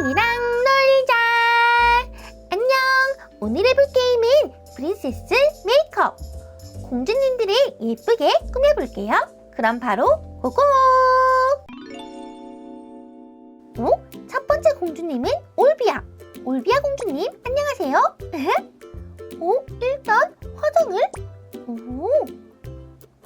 뽀얀이랑 놀자. 안녕. 오늘 해볼 게임은 프린세스 메이크업. 공주님들을 예쁘게 꾸며볼게요. 그럼 바로 고고. 어? 첫 번째 공주님은 올비아. 올비아 공주님 안녕하세요. 어? 일단 화장을. 오.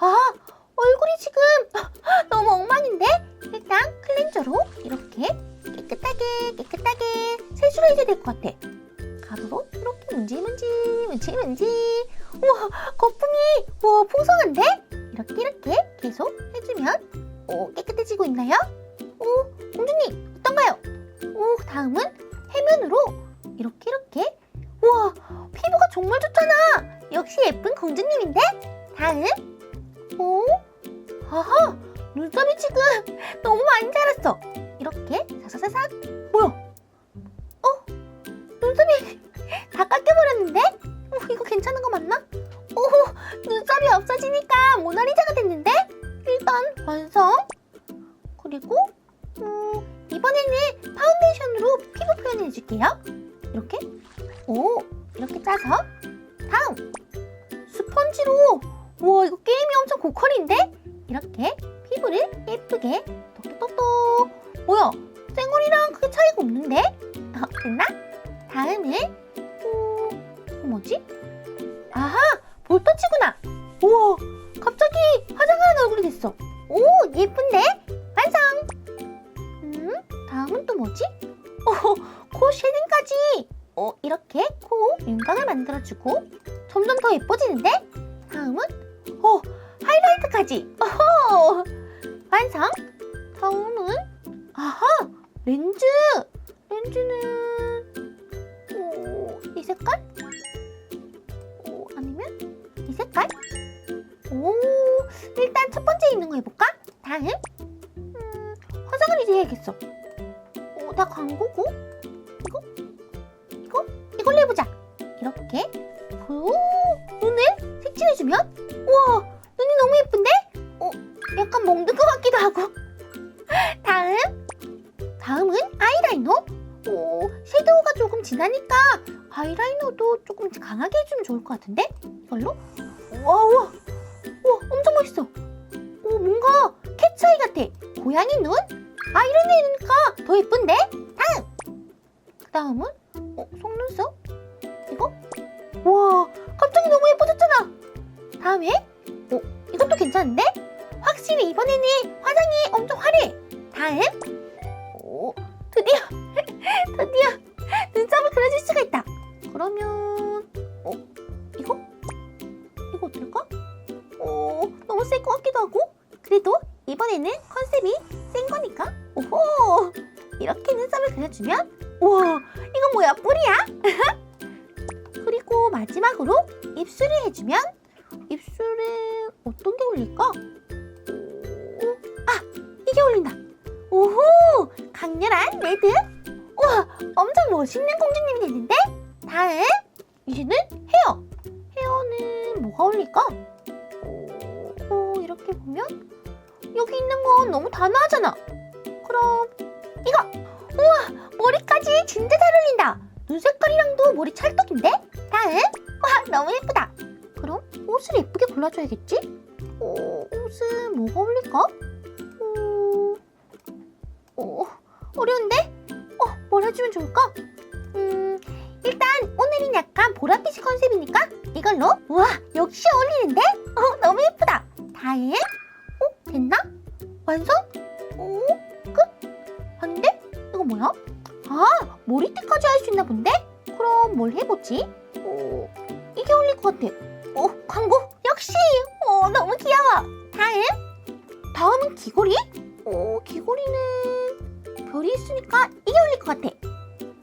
아 얼굴이 지금 될 것 같아. 가루로 이렇게 문지 문지 문지 문지. 우와 거품이 와 풍성한데? 이렇게 이렇게 계속 해주면 오 깨끗해지고 있나요? 오 공주님 어떤가요? 오 다음은 해면으로 이렇게 이렇게. 우와 피부가 정말 좋잖아. 역시 예쁜 공주님인데? 다음 오 아하 눈썹이 지금 너무 많이 자랐어. 이렇게 사사사삭. 뭐야? 어? 눈썹이 다 깎여버렸는데? 어, 이거 괜찮은 거 맞나? 오, 눈썹이 없어지니까 모나리자가 됐는데? 일단 완성. 그리고 음, 이번에는 파운데이션으로 피부 표현을 해줄게요. 이렇게. 오, 이렇게 짜서. 다음. 스펀지로. 우와, 이거 게임이 엄청 고퀄인데? 뭐지? 아하 볼터치구나. 우와 갑자기 화장하는 얼굴이 됐어. 오 예쁜데? 완성! 음 다음은 또 뭐지? 어, 코 쉐딩까지. 어, 이렇게 코 윤곽을 만들어주고 점점 더 예뻐지는데? 다음은? 어 하이라이트까지. 오호 완성! 다음은? 아하 렌즈! 렌즈는 오, 이 색깔 색깔 오 일단 첫 번째 있는 거 해볼까? 다음? 음, 화장을 이제 해야겠어. 오, 다 광고고? 이거? 이거? 이걸로 해보자. 이렇게. 오 눈을 색칠해주면? 우와 눈이 너무 예쁜데? 어, 약간 멍든 것 같기도 하고. 다음, 다음은 아이라이너. 오, 섀도우가 조금 진하니까 아이라이너도 조금 강하게 해주면 좋을 것 같은데? 이걸로? 우와, 우와, 우와, 엄청 멋있어. 오, 뭔가 캣츠아이 같아. 고양이 눈? 아이라이너 해주니까 더 예쁜데? 다음, 그 다음은 어, 속눈썹? 이거? 와, 갑자기 너무 예뻐졌잖아. 다음에 어, 이것도 괜찮은데? 확실히 이번에는 화장이 엄청 화려해. 다음. 같기도 하고. 그래도 이번에는 컨셉이 센 거니까. 오호! 이렇게 눈썹을 그려주면, 우와, 이건 뭐야, 뿔이야? 그리고 마지막으로 입술을 해주면, 입술에 어떤 게 어울릴까? 오, 아, 이게 어울린다. 오호, 강렬한 레드. 우와, 엄청 멋있는 공주님이 됐는데? 다음, 이제는 헤어. 헤어는 뭐가 어울릴까? 이렇게 보면 여기 있는 건 너무 단아하잖아. 그럼 이거. 우와, 머리까지 진짜 잘 어울린다. 눈 색깔이랑도 머리 찰떡인데? 다음, 와, 너무 예쁘다. 그럼 옷을 예쁘게 골라줘야겠지? 어, 옷은 뭐가 어울릴까? 어, 어, 어려운데? 어, 뭘 해주면 좋을까? 음, 일단 오늘은 약간 보랏빛이 컨셉이니까 이걸로 우와, 역시 어울리는데? 어, 너무 예쁘다. 다음, 어, 됐나? 완성? 어, 끝? 아닌데? 이거 뭐야? 아, 머리띠까지 할 수 있나 본데? 그럼 뭘 해보지? 어, 이게 어울릴 것 같아. 오, 광고! 역시! 오, 너무 귀여워! 다음! 다음은 귀걸이? 오, 귀걸이는 별이 있으니까 이게 어울릴 것 같아.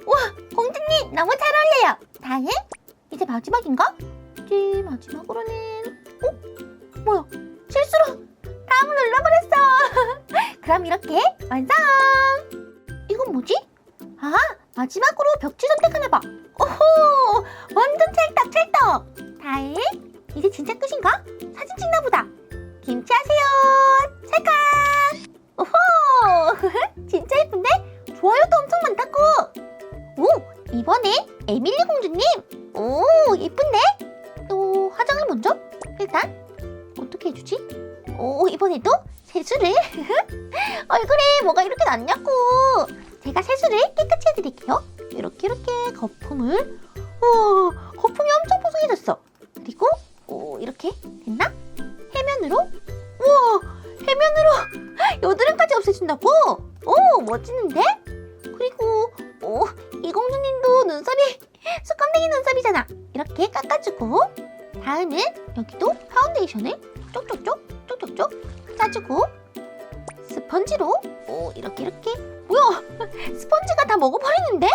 우와, 공주님 너무 잘 어울려요! 다음! 이제 마지막인가? 이제 마지막으로는, 어? 뭐야? 실수로 다음을 눌러버렸어! 그럼 이렇게 완성! 이건 뭐지? 아, 마지막으로 벽지 선택하나 봐. 오호! 완전 찰떡, 찰떡! 다음, 이제 진짜 끝인가? 사진 찍나 보다. 김치하세요. 찰칵. 오호! 진짜 예쁜데? 좋아요도 엄청 많다고. 오, 이번엔 에밀리 공주님. 오, 예쁜데? 또 화장을 먼저? 일단 해주지? 오, 이번에도 세수를. 얼굴에 뭐가 이렇게 났냐고. 제가 세수를 깨끗이 해드릴게요. 이렇게 이렇게 거품을. 우와, 거품이 엄청 뽀송해졌어. 그리고 오, 이렇게 됐나? 해면으로. 우와, 해면으로 여드름까지 없애준다고? 오, 멋지는데? 그리고 오, 이 공주님도 눈썹이 수검댕이 눈썹이잖아. 이렇게 깎아주고 다음은 여기도 파운데이션을 쪽쪽쪽 쪽쪽쪽 짜주고 스펀지로 오, 이렇게 이렇게 뭐야 스펀지가 다 먹어버리는데?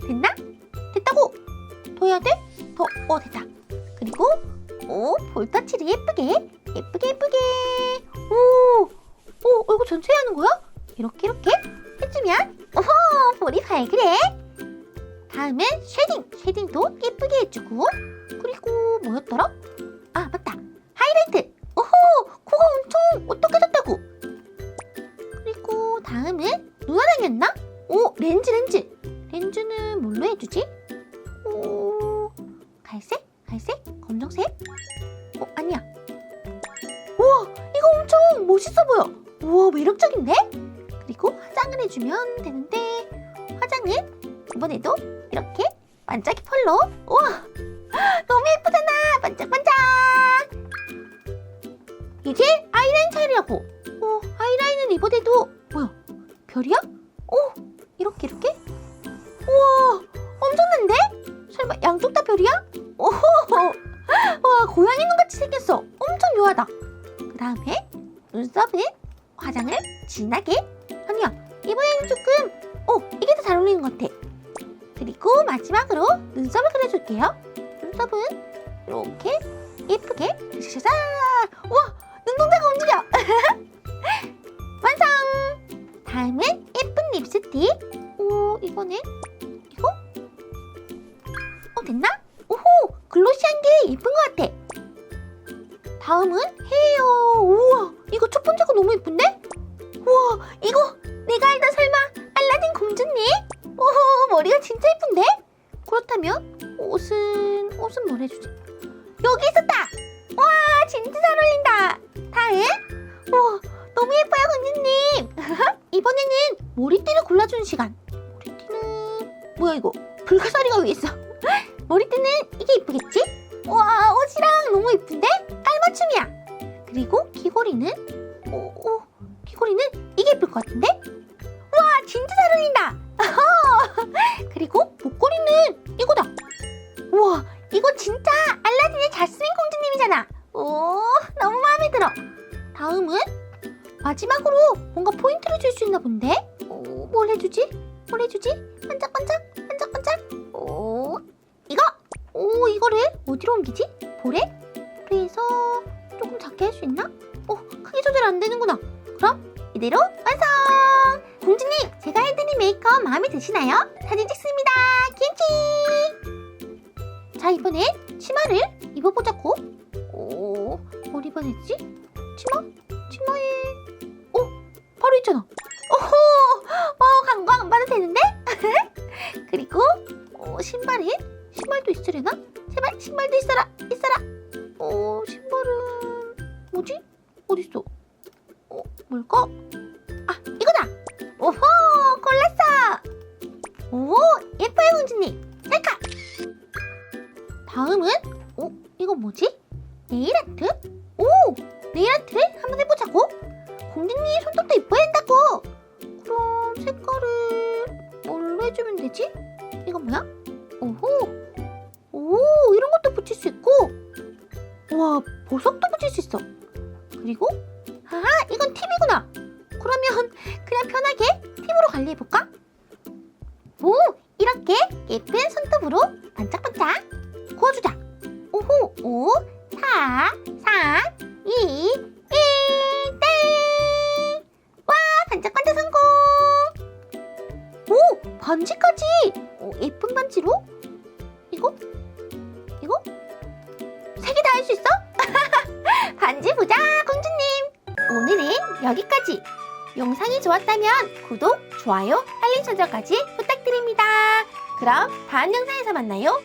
됐나? 됐다고 더 해야 돼? 더, 어 됐다 그리고 오 볼터치를 예쁘게 예쁘게 예쁘게 오, 오 이거 전체 하는 거야? 이렇게 이렇게 해주면 오호 볼이 발그래 다음은 쉐딩 쉐딩도 예쁘게 해주고 그리고 뭐였더라? 엄청 오똑해졌다고 그리고 다음은 눈화장이었나? 오 렌즈 렌즈 렌즈는 뭘로 해주지? 오 갈색? 갈색? 검정색? 어 아니야 우와 이거 엄청 멋있어 보여 우와 매력적인데? 그리고 화장을 해주면 되는데 화장은 이번에도 이렇게 반짝이 펄로 우와 너무 예쁘잖아 반짝반짝 이제 진하게? 아니야 이번에는 조금 어 이게 더 잘 어울리는 것 같아. 그리고 마지막으로 눈썹을 그려줄게요. 눈썹은 이렇게 예쁘게 샤샤샤! 우와 눈동자가 움직여! 완성! 다음은 예쁜 립스틱. 오 이거는 이거? 어 됐나? 오호 글로시한 게 예쁜 것 같아. 다음은 헤어. 우와 이거 첫 번째가 너무 예쁜데? 우와 이거 내가 알던 설마 알라딘 공주님? 오호 머리가 진짜 예쁜데? 그렇다면 옷은 옷은 뭘 해주지? 여기 있었다! 와 진짜 잘 어울린다 다음 우와 너무 예뻐요 공주님 이번에는 머리띠를 골라주는 시간 머리띠는 뭐야 이거 불가사리가 위에 있어 머리띠는 이게 예쁘겠지? 와 옷이랑 너무 예쁜데? 깔맞춤이야 그리고 귀걸이는 오, 오, 예쁠 것 같은데? 와 진짜 잘 어울린다 그리고 목걸이는 이거다 우와 이거 진짜 알라딘의 자스민 공주님이잖아 오 너무 마음에 들어 다음은 마지막으로 뭔가 포인트를 줄 수 있나 본데 오, 뭘 해주지? 뭘 해주지? 반짝반짝 반짝반짝 오 이거 오 이거를 어디로 옮기지? 볼에? 볼에서 조금 작게 할 수 있나? 오 크기 조절 안 되는구나 그럼 이대로 완성 공주님 제가 해드린 메이크업 마음에 드시나요? 사진 찍습니다 김치 자 이번엔 치마를 입어보자고 오, 뭘 입어냈지? 치마? 치마에 오, 바로 있잖아 오호, 어, 광고 안 봐도 되는데? 그리고 어, 신발은? 신발도 있으려나? 제발 신발도 있어라 있어라 어, 신발은 뭐지? 어딨어? 어, 뭘까? 오호, 골랐어! 오, 예뻐요, 공주님! 찰칵! 다음은, 어, 이거 뭐지? 네일아트? 오! 네일아트를 한번 해보자고? 공주님 손톱도 이뻐야 한다고! 그럼 색깔을 뭘로 해주면 되지? 이건 뭐야? 오호! 오, 이런 것도 붙일 수 있고! 우와, 보석도 붙일 수 있어! 그리고, 팁으로 관리해볼까? 오, 이렇게 예쁜 손톱으로 반짝반짝 구워주자! 오호, 5, 4, 3, 2, 1, 땡! 와, 반짝반짝 성공! 오, 반지까지! 오, 예쁜 반지로? 이거? 이거? 세 개 다 할 수 있어? 반지 보자, 공주님! 오늘은 여기까지! 영상이 좋았다면 구독, 좋아요, 알림 설정까지 부탁드립니다. 그럼 다음 영상에서 만나요.